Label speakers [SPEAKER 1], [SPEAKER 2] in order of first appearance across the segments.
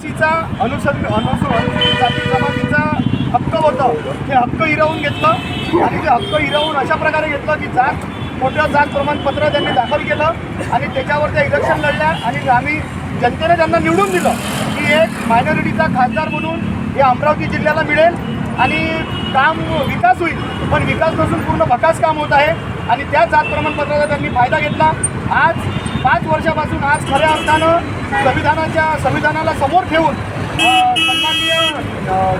[SPEAKER 1] सीचा अनुसंग अनुसर अनुसूचित जाती जमातीचा हक्क होतं. ते हक्क हिरावून घेतलं. आणि ते हक्क हिरावून अशा प्रकारे घेतलं की जात मोठं जात प्रमाणपत्र त्यांनी दाखल केलं. आणि त्याच्यावर त्या इलेक्शन लढल्या. आणि आम्ही जनतेने त्यांना निवडून दिलं की एक मायनॉरिटीचा खासदार म्हणून हे अमरावती जिल्ह्याला मिळेल. आणि काम विकास होईल. पण विकास नसून पूर्ण भकास काम होत आहे. आणि त्या जात प्रमाणपत्राचा त्यांनी फायदा घेतला. आज पाच वर्षापासून आज खऱ्या अर्थानं संविधानाच्या संविधानाला समोर ठेवून सन्माननीय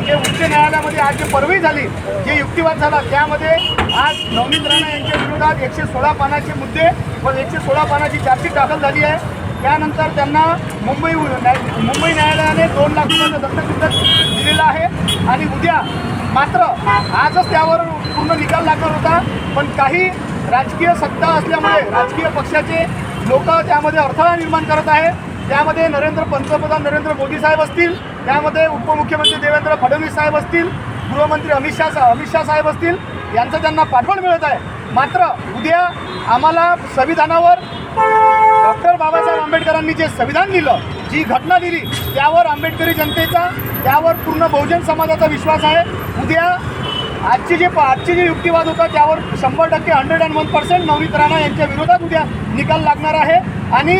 [SPEAKER 1] जे उच्च न्यायालयामध्ये आज जे परवी झाली जे युक्तिवाद झाला त्यामध्ये आज नवनीत राणा यांच्या विरोधात एकशे सोळा पानाचे मुद्दे व एकशे सोळा पानाची चार्जशीट दाखल झाली आहे. त्यानंतर त्यांना मुंबई मुंबई न्यायालयाने दोन लाख रुपयाचं दत्तचित्र दिलेलं आहे. आणि उद्या मात्र आजच त्यावर पूर्ण निकाल लागणार होता. पण काही राजकीय सत्ता असल्यामुळे राजकीय पक्षाचे लोक त्यामध्ये अडथळा निर्माण करत आहे त्यामध्ये नरेंद्र पंतप्रधान नरेंद्र मोदी साहेब असतील. त्यामध्ये उपमुख्यमंत्री देवेंद्र फडणवीस साहेब असतील. गृहमंत्री अमित शाह सा- अमित शाह साहेब असतील. यांचं त्यांना पाठबळ मिळत आहे. मात्र उद्या आम्हाला संविधानावर डॉक्टर बाबासाहेब आंबेडकरांनी जे संविधान दिलं जी घटना दिली त्यावर आंबेडकरी जनतेचा त्यावर पूर्ण बहुजन समाजाचा विश्वास आहे. उद्या आजचे जे आजचे जे युक्तिवाद होता त्यावर शंभर टक्के hundred and one percent Navneet Rana यांच्या विरोधात उद्या निकाल लागणार आहे. आणि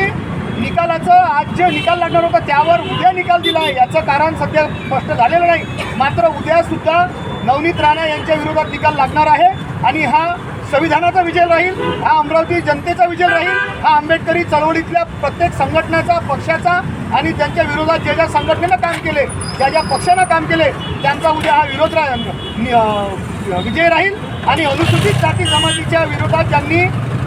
[SPEAKER 1] निकालाचं आज जे निकाल लागणार होता त्यावर उद्या निकाल दिला आहे. याचं कारण सध्या स्पष्ट झालेलं नाही. मात्र उद्यासुद्धा नवनीत राणा यांच्या विरोधात निकाल लागणार आहे. आणि हा संविधानाचा विजय राहील हा अमरावती जनतेचा विजय राहील हा आंबेडकरी चळवळीतल्या प्रत्येक संघटनेचा पक्षाचा आणि त्यांच्या विरोधात ज्या ज्या संघटनेनं काम केले ज्या ज्या पक्षानं काम केले त्यांचा उद्या हा विरोध रा विजय राहील आणि अनुसूचित जाती जमातीच्या विरोधात ज्यांनी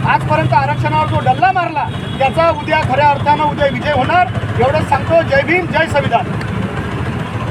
[SPEAKER 1] आजपर्यंत आरक्षणावर जो डल्ला मारला त्याचा उद्या खऱ्या अर्थानं उद्या विजय होणार. एवढंच सांगतो. जय भीम जय संविधान.